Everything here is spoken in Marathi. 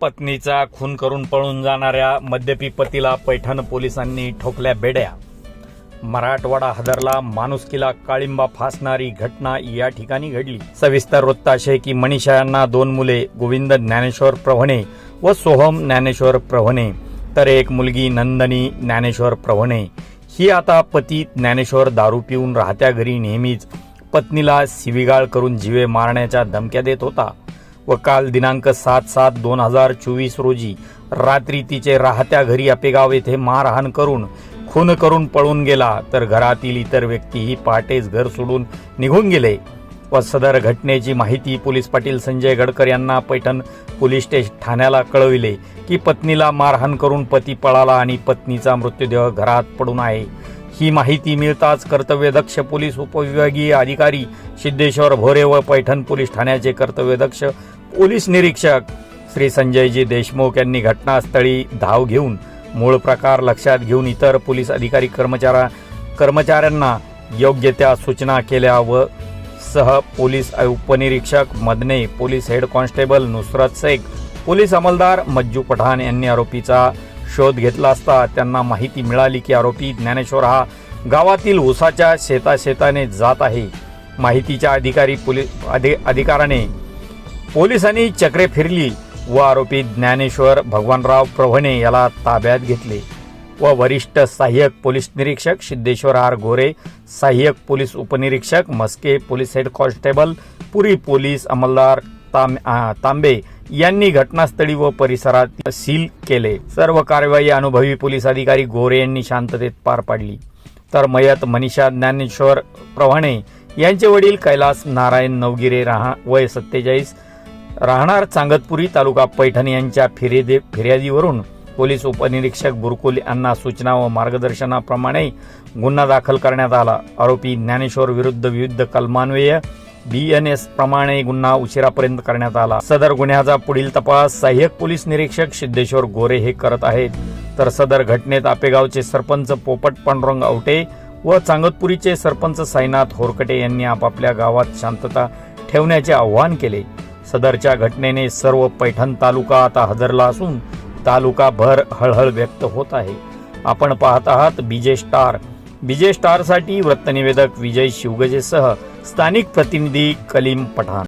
पत्नीचा खून करून पळून जाणाऱ्या मद्यपी पतीला पैठण पोलिसांनी ठोकल्या बेड्या. मराठवाडा हदरला माणुसकीला काळिंबा फासणारी घटना या ठिकाणी घडली. सविस्तर वृत्त असे की मनीषा यांना दोन मुले गोविंद ज्ञानेश्वर प्रभणे व सोहम ज्ञानेश्वर प्रभणे तर एक मुलगी नंदनी ज्ञानेश्वर प्रभणे. ही आता पती ज्ञानेश्वर दारू पिऊन राहत्या घरी नेहमीच पत्नीला सिविगाळ करून जीवे मारण्याच्या धमक्या देत होता. व काल दिनांक सात सात दोन हजार चोवीस रोजी रात्री तिचे राहत्या घरी अपेगाव येथे मारहाण करून खून करून पळून गेला तर घरातील इतर व्यक्तीही पहाटेच घर सोडून निघून गेले. व सदर घटनेची माहिती पोलीस पाटील संजय गडकर यांना पैठण पोलीस स्टेशन ठाण्याला कळविले की पत्नीला मारहाण करून पती पळाला आणि पत्नीचा मृत्यूदेह घरात पडून आहे. ही माहिती मिळताच कर्तव्यदक्ष पोलीस उपविभागीय अधिकारी सिद्धेश्वर भोरे व पैठण पोलीस ठाण्याचे कर्तव्यदक्ष पोलीस निरीक्षक श्री संजयजी देशमुख यांनी घटनास्थळी धाव घेऊन मूळ प्रकार लक्षात घेऊन इतर पोलीस अधिकारी कर्मचारा कर्मचाऱ्यांना योग्य त्या सूचना केल्या व सह पोलीस उपनिरीक्षक Madane police head constable Nusrat Shaikh police अंमलदार Majju Pathan यांनी आरोपीचा शोध घेतला असता त्यांना माहिती मिळाली की आरोपी ज्ञानेश्वर हा गावातील ऊसाच्या शेताशेताने जात आहे. माहितीच्या अधिकारी पोलीस अधि अधिकाराने पोलिसांनी चक्रे फिरली व आरोपी ज्ञानेश्वर भगवानराव प्रभणे याला ताब्यात घेतले व वरिष्ठ सहाय्यक पोलीस निरीक्षक सिद्धेश्वर आर गोरे सहाय्यक पोलीस उपनिरीक्षक Maske police head constable Puri police अंमलदार ताम तांबे यांनी घटनास्थळी व परिसरात सील केले. सर्व कारवाई अनुभवी पोलीस अधिकारी गोरे यांनी शांततेत पार पाडली. तर मयत मनीषा ज्ञानेश्वर प्रव्हाणे यांचे वडील कैलास नारायण नवगिरे राहा वय सत्तेचाळीस राहणार चांगतपुरी तालुका पैठण यांच्या फिर्यादी फिर्यादीवरून पोलीस उपनिरीक्षक बुरकुल यांना सूचना व मार्गदर्शनाप्रमाणे गुन्हा दाखल करण्यात आला. आरोपी ज्ञानेश्वर विरुद्ध विविध कलमान्वये बीएनएस प्रमाणे गुन्हा उशिरापर्यंत करण्यात आला. सदर गुन्ह्याचा पुढील तपास सहाय्यक पोलीस निरीक्षक सिद्धेश्वर गोरे हे करत आहेत. तर सदर घटनेत आपेगावचे सरपंच पोपट पांडुरंग आवटे व चांगतपुरीचे सरपंच साईनाथ होरकटे यांनी आपापल्या गावात शांतता ठेवण्याचे आवाहन केले. सदरच्या घटनेने सर्व पैठण तालुका आता हजरला असून तालुका भर हळहळ व्यक्त होत आहे. आपण पाहत आहात बीजे स्टार बीजे स्टारसाठी वृत्तनिवेदक विजय शिवगजेसह स्थानिक प्रतिनिधी कलीम पठाण.